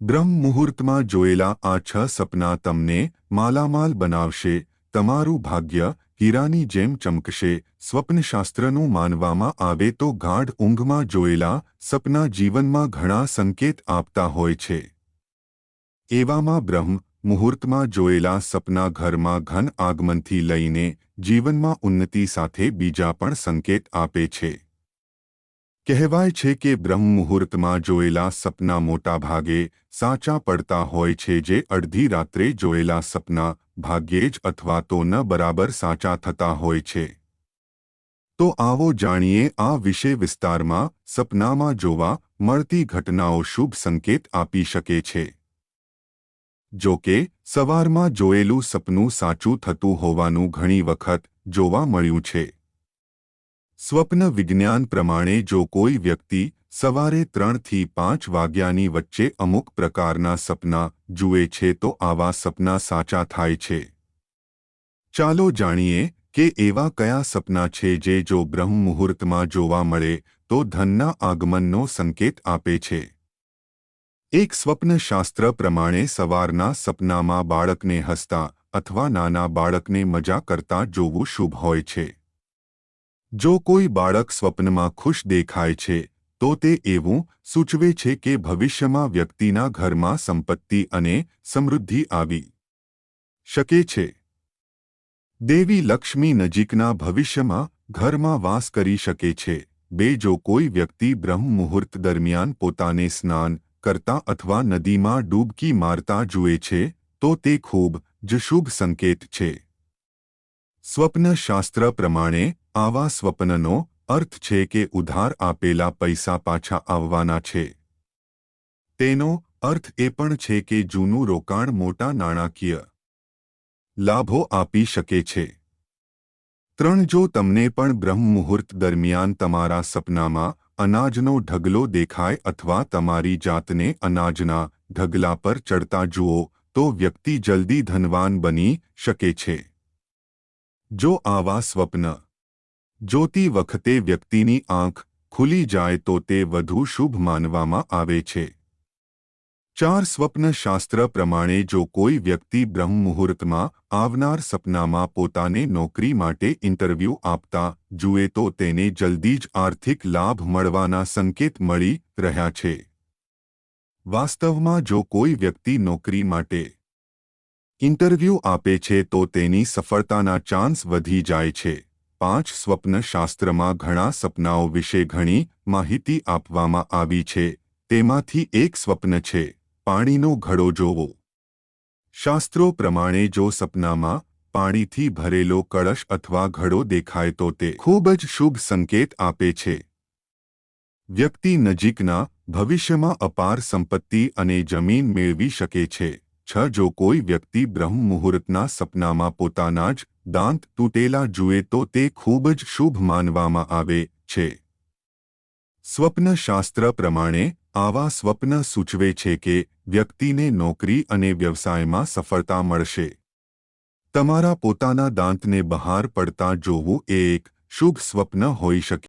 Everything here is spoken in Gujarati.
બ્રહ્મ મુહૂર્તમાં જોયેલા આ છ સપના તમને માલામાલ બનાવશે, તમારું ભાગ્ય હીરાની જેમ ચમકશે, સ્વપ્નશાસ્ત્રનું માનવામાં આવે તો ગાઢ ઊંઘમાં જોયેલા સપના જીવનમાં ઘણા સંકેત આપતા હોય છે. એવામાં બ્રહ્મ મુહૂર્તમાં જોયેલા સપના ઘરમાં ઘન આગમનથી લઈને જીવનમાં ઉન્નતિ સાથે બીજા પણ સંકેત આપે છે. કહેવાય છે કે બ્રહ્મ મુહૂર્તમાં જોયેલા સપના મોટા ભાગે સાચા પડતા હોય છે જે અડધી રાત્રે જોયેલા સપના ભાગ્યે જ અથવા તો ન બરાબર સાચા થતા હોય છે. તો આવો જાણીએ આ વિશે વિસ્તારમાં સપનામાં જોવા મળતી ઘટનાઓ શુભ સંકેત આપી શકે છે. જો કે, સવારમાં જોયેલું સપનું સાચું થતું હોવાનું ઘણી વખત જોવા મળ્યું છે. સ્વપ્ન વિજ્ઞાન પ્રમાણે જો કોઈ વ્યક્તિ સવારે ત્રણથી પાંચ વાગ્યાની વચ્ચે અમુક પ્રકારના સપના જુએ છે તો આવા સપના સાચા થાય છે. ચાલો જાણીએ કે એવા કયા સપના છે જે જો બ્રહ્મ મુહૂર્તમાં જોવા મળે તો ધનના આગમનનો સંકેત આપે છે. એક સ્વપ્નશાસ્ત્ર પ્રમાણે સવારના સપનામાં બાળકને હસતા અથવા નાના બાળકને મજા કરતા જોવું શુભ હોય છે. જો કોઈ બાળક સ્વપ્નમાં ખુશ દેખાય છે, તો તે એવું સૂચવે છે કે ભવિષ્યમાં વ્યક્તિના ઘરમાં સંપત્તિ અને સમૃદ્ધિ આવી શકે છે. દેવી લક્ષ્મી નજીકના ભવિષ્યમાં ઘરમાં વાસ કરી શકે છે, બે જો કોઈ વ્યક્તિ બ્રહ્મ મુહૂર્ત દરમિયાન પોતાને સ્નાન કરતા અથવા નદીમાં ડૂબકી મારતા જુએ છે, તો તે ખૂબ જ શુભ સંકેત છે. સ્વપ્નશાસ્ત્ર પ્રમાણે આવા સ્વપ્નનો અર્થ છે કે ઉધાર આપેલા પૈસા પાછા આવવાના છે. તેનો અર્થ એ પણ છે કે જૂનું રોકાણ મોટા નાણાકીય લાભો આપી શકે છે. ત્રણ, જો તમને પણ બ્રહ્મ મુહૂર્ત દરમિયાન તમારા સપનામાં અનાજનો ઢગલો દેખાય અથવા તમારી જાતને અનાજના ઢગલા પર ચડતા જુઓ, તો વ્યક્તિ જલ્દી ધનવાન બની શકે છે. જો આવા સ્વપ્ન જોતી વખતે વ્યક્તિની આંખ ખુલી જાય તો તે વધુ શુભ માનવામાં આવે છે. ચાર સ્વપ્નશાસ્ત્ર પ્રમાણે જો કોઈ વ્યક્તિ બ્રહ્મ મુહૂર્તમાં આવનાર સપનામાં પોતાને નોકરી માટે ઇન્ટરવ્યૂ આપતા જુએ તો તેને જલ્દી જ આર્થિક લાભ મળવાના સંકેત મળી રહ્યા છે. વાસ્તવમાં જો કોઈ વ્યક્તિ નોકરી માટે ઇન્ટરવ્યૂ આપે છે તો તેની સફળતાના ચાન્સ વધી જાય છે. પાંચ સ્વપ્નશાસ્ત્રમાં ઘણા સપનાઓ વિશે ઘણી માહિતી આપવામાં આવી છે. તેમાંથી એક સ્વપ્ન છે, પાણીનો ઘડો જોવો. શાસ્ત્રો પ્રમાણે જો સપનામાં પાણીથી ભરેલો કળશ અથવા ઘડો દેખાય તો તે ખૂબ જ શુભ સંકેત આપે છે. વ્યક્તિ નજીકના ભવિષ્યમાં અપાર સંપત્તિ અને જમીન મેળવી શકે છે. છ જો કોઈ વ્યક્તિ બ્રહ્મ મુહૂર્તના સપનામાં પોતાના જ દાંત તૂટેલા જુએ તો તે ખૂબ જ શુભ માનવામાં આવે છે. સ્વપ્નશાસ્ત્ર પ્રમાણે આવા સ્વપ્ન સૂચવે છે કે વ્યક્તિને નોકરી અને વ્યવસાયમાં સફળતા મળશે. તમારા પોતાના દાંતને બહાર પડતા જોવું એ એક શુભ સ્વપ્ન હોઈ શકે.